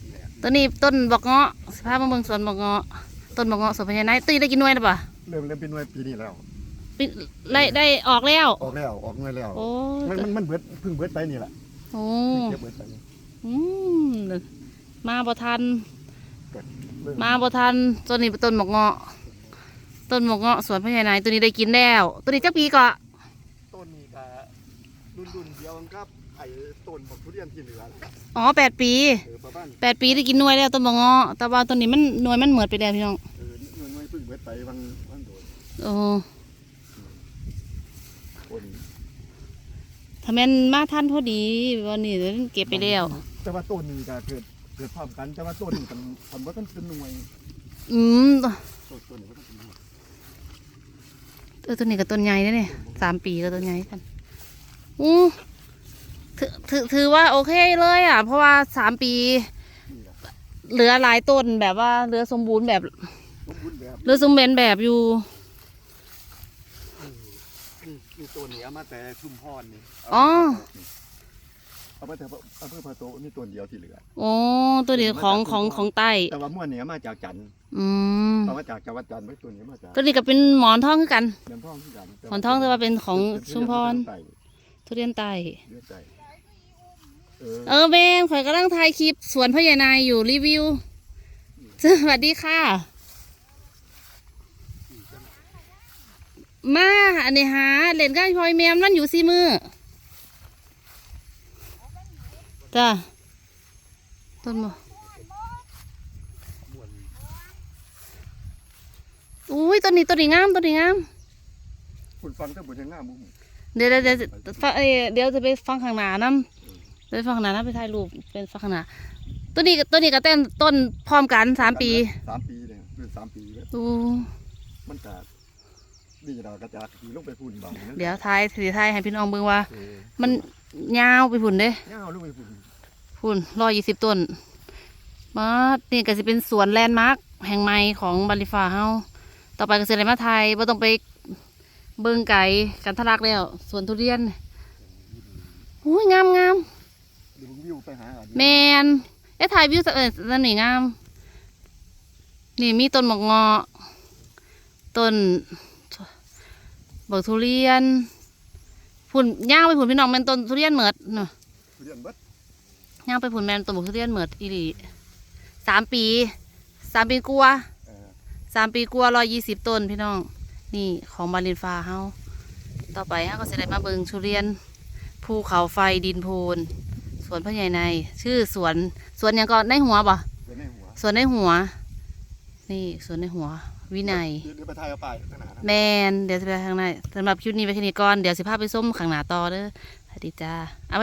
ทีแรกตัวนี้ต้นบอกเงาะสภาพมาเมืองสวนบอกเงาะต้นบอกเงาะสวนพญานาคตีได้กินหน่วยหรือเปล่าเริ่มเริ่มเป็นหน่วยปีนี้แล้วปีได้ได้ออกแล้ว ออกแล้วออกหน่วยแล้วโอ้มันมันมันเบิดเพิ่งเบิดไปนี่แหละโอ้เก็บเบิดไปนี่อืมมาบ่ทันเริ่มมาบ่ทันต้นนี้เป็นต้นบอกเงาะต้นบอกเงาะสวนพญานาคตัวนี้ได้กินแล้ว ตัวนี้จักปีก็ต้นนี้ก็รุ่นรุ่นๆเดียวกันครับ ไอ้ต้นบักทุเรียนที่เหลือน่ะอ๋อแปดปีเออประมาณแปดปีได้กินหน่วยแล้วต้นบอกเงาะแต่ว่าต้นนี้มันหน่วยมันเหมือดไปแล้วพี่น้องเออหน่วยหน่วยเพิ่งเบิดไปบางบางโดนโอ้ต้นถ้าแม่นมาทันพอดีวันนี้เดี๋ยวเก็บไปแล้ว แต่ว่าต้นนี้ก็เกิดเกิดพร้อมกันแต่ว่าต้นนี้มันมันว่าต้องเป็นหน่วยอืมต้นต้นนี้ว่าต้องเป็นหน่วยเออต้นนี้กับต้นใหญ่นะเนี่ยสามปีกับต้นใหญ่กันอู้ ถือถือถือว่าโอเคเลยอะ เพราะว่าสามปีนี่แหละเหลือหลายต้นแบบว่าเหลือสมบูรณ์แบบสมบูรณ์แบบเหลือสมบูรณ์แบบอยู่นี่นี่ตัวนี้เอามาแต่ชุมพรนี่อ๋อเอามาแต่เอาเพื่อพาโตนี่ตัวเดียวที่เหลือโอ้ตัวนี้ของของของใต้แต่ว่าม้วนเนี้มาจากจันทร์อืมเอามาจากจังหวัดจันทร์ไว้ตัวนี้มาจากตัวนี้ก็เป็นหมอนทองคือกันเดือนทองที่กันหมอนทองแต่ว่าเป็นของชุมพรไต่ทุเรียนใต้เดือนไต่ เออเออเบนข่อยกำลังถ่ายคลิปสวนพญานายอยู่รีวิว สวัสดีค่ะ มาอันนี้หาเล่นกันพลอยแมมนั่นอยู่ซีมือจ้าต้นมะอุ้ยต้นนี้ต้นนี้งามต้นนี้งามคุณฟังถ้าบุญยังงามุมเดี๋ยวเดี๋ยวเดี๋ยวฟังเดี๋ยวจะไปฟังข้างหน้านํจะไปฟังข้างหน้านะไปถ่ายรูปเป็นฟังข้างหน้าต้นนี้ต้นนี้ก็เต้นต้นพร้อมกันสามปีสามปีเลยเป็นสามปีแล้วดูมันกาดนี่เรากระจากขี่ลงไปพุ่นบางนั้นเดี๋ยวถ่ายสีถ่ายให้พี่น้องเบิ่งว่าเออมันยาวไปผุนเด้ย่าลงไปพุ่นพุ่นร้อยยี่สิบต้นมานี่ก็จะเป็นสวนแลนด์มาร์คแห่งใหม่ของบาริฟ้าเฮาต่อไปก็จะได้มาไทยบ่ต้องไปเบิ่งไก่กันทะลักแล้วสวนทุเรียนอุ้ยงามงาม เดี๋ยวผมวิวไปหาอันแมนเอ้ถ่ายวิวสะเอิดนั่นนี่งาม นี่มีต้นหมอกเงาะต้นบักทุเรียนพุ่นย่างไปพุ่นพี่น้องแมนต้นทุเรียนเหมิดเนาะทุเรียนเบิดย่างไปพุ่นแมนต้นบักทุเรียนเหมิดอีหลีสามปีสามปีกลัวาเออสามปีกลัวร้อยยี่สิบต้นพี่น้อง นี่ของบาลินฟ้าเฮาต่อไปเฮาก็จะได้มาเบิงทุเรียนภูเขาไฟดินโพน สวนพระใหญ่ใน ชื่อสวนสวนหยังก็ในหัวบ่เดี๋ยวในหัวสวนในหัว นี่สวนในหัว วินัย เดี๋ยวเดี๋ยวไปถ่ายเอาไปข้างหน้านะ แมนเดี๋ยวจะไปข้างในสำหรับคลิปนี้ไปแค่นี้ก่อน เดี๋ยวสิพาไปส้มข้างหน้าต่อเด้อสวัสดีจ้าเอาไว้